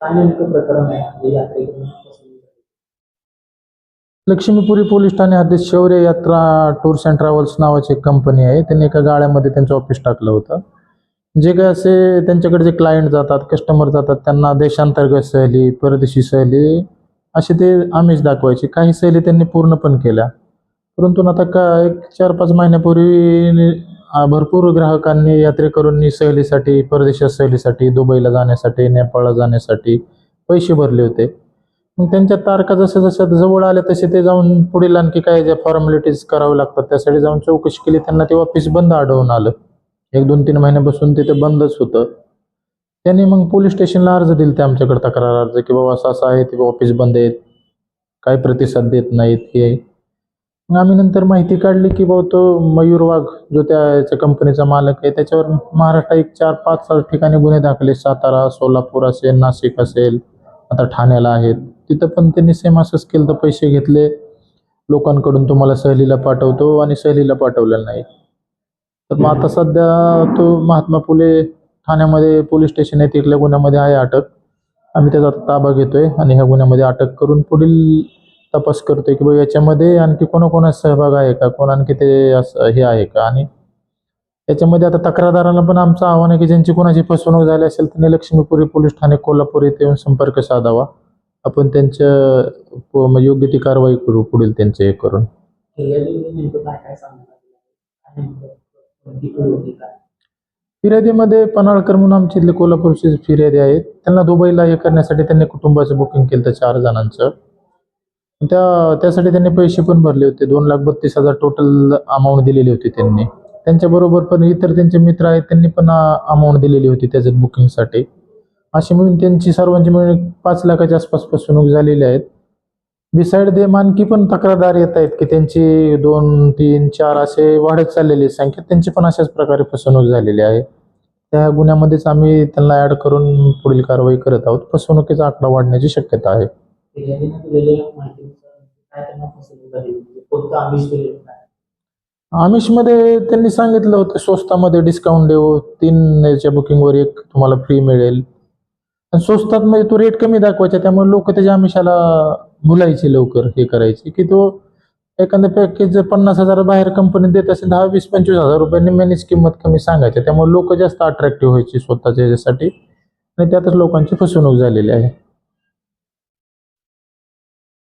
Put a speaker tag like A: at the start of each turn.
A: काय नेमकं प्रकरण आहे?
B: लक्ष्मीपुरी पोलीस ठाणे हद्दीत शौर्य यात्रा टूर्स अँड ट्रॅव्हल्स नावाची एक कंपनी आहे. त्यांनी एका गाड्यामध्ये त्यांचं ऑफिस टाकलं होतं. जे काय असे त्यांच्याकडे जे क्लायंट जातात कस्टमर जातात त्यांना देशांतर्गत सहली परदेशी सहली असे ते आमिष दाखवायचे. काही सहली त्यांनी पूर्ण पण केल्या. परंतु आता का एक चार पाच महिन्यापूर्वी भरपूर ग्राहकांनी यात्रेकरूंनी सहलीसाठी परदेशात सहलीसाठी दुबईला जाण्यासाठी नेपाळला जाण्यासाठी पैसे भरले होते. मग त्यांच्या तारखा जसं जसं जवळ आल्या तसे ते जाऊन पुढील आणखी काय ज्या फॉर्मॅलिटीज कराव्या लागतात त्यासाठी जाऊन चौकशी केली. त्यांना ते ऑफिस बंद आढळून आलं. एक दोन तीन महिन्यापासून तिथे बंदच होतं. त्यांनी मग पोलीस स्टेशनला अर्ज दिले ते आमच्याकडे तक्रार अर्ज की बाबा असं असं आहे ते ऑफिस बंद आहेत. काय प्रतिसाद देत नाहीत हे मग आम्ही नंतर माहिती काढली की बाबा तो मयूर वाघ जो त्या कंपनीचा मालक आहे त्याच्यावर महाराष्ट्र एक चार पाच ठिकाणी गुन्हे दाखले. सातारा सोलापूर असेल नाशिक असेल आता ठाण्याला आहेत. तिथं पण त्यांनी सेम असंच केलं तर पैसे घेतले. लोकांकडून तुम्हाला सहलीला पाठवतो आणि सहलीला पाठवलेलं नाही. तर मग आता सध्या तो महात्मा फुले ठाण्यामध्ये पोलीस स्टेशन आहे तिथल्या गुन्ह्यामध्ये आहे अटक. आम्ही त्याचा ताबा घेतोय आणि ह्या गुन्ह्यामध्ये अटक करून पुढील तपास करतोय की बाबा याच्यामध्ये आणखी कोणाकोणाचा सहभाग आहे का? कोण आणखी ते असं हे आहे का? आणि त्याच्यामध्ये आता तक्रारदारांना पण आमचं आव्हान आहे की ज्यांची कोणाची फसवणूक झाली असेल त्यांनी लक्ष्मीपुरी पोलीस ठाणे कोल्हापूर येथे येऊन संपर्क साधावा. आपण त्यांच्या म्हणजे योग्य ती कारवाई करू पुढील त्यांचे हे करून.
A: फिर्यादीमध्ये
B: पन्हाळकर म्हणून आमच्या इथले कोल्हापूरचे फिर्यादी आहेत. त्यांना दुबईला हे करण्यासाठी त्यांनी कुटुंबाचं बुकिंग केलं चार जणांचं. त्या त्यासाठी त्यांनी पैसे पण भरले होते. दोन लाख बत्तीस हजार टोटल अमाऊंट दिलेली होती त्यांनी. त्यांच्याबरोबर पण इतर त्यांचे मित्र आहेत त्यांनी पण अमाऊंट दिलेली होती त्याच्यात बुकिंगसाठी अशी मिळून त्यांची सर्वांची मिळून पाच लाखाच्या आसपास फसवणूक झालेली आहेत. बिसाईड दे मानकी पण तक्रारदार येत आहेत की त्यांची दोन तीन चार असे वाढत चाललेली संख्या त्यांची पण अशाच प्रकारे फसवणूक झालेली आहे. त्या गुन्ह्यामध्येच आम्ही त्यांना ॲड करून पुढील कारवाई करत आहोत. फसवणुकीचा आकडा वाढण्याची शक्यता आहे.
A: दिलेल्या माहितीनुसार काय त्यांना फसवणूक झाली? म्हणजे कोणतं आमिष दिलेलं काय
B: आमिषमध्ये त्यांनी सांगितलं होतं स्वस्तामध्ये डिस्काउंट देऊ. तीन याच्या बुकिंगवर एक तुम्हाला फ्री मिळेल. आणि स्वस्तात म्हणजे तो रेट कमी दाखवायचा त्यामुळे लोक त्याच्या आमिषाला भुलायचे लवकर हे करायचे. की तो एखादं पॅकेज जर पन्नास हजार बाहेर कंपनी देत असेल दहा वीस पंचवीस हजार रुपयांनी मॅनेज किंमत कमी सांगायची. त्यामुळे लोक जास्त अट्रॅक्टिव्ह व्हायची स्वतःच्या याच्यासाठी. आणि त्यातच लोकांची फसवणूक झालेली आहे.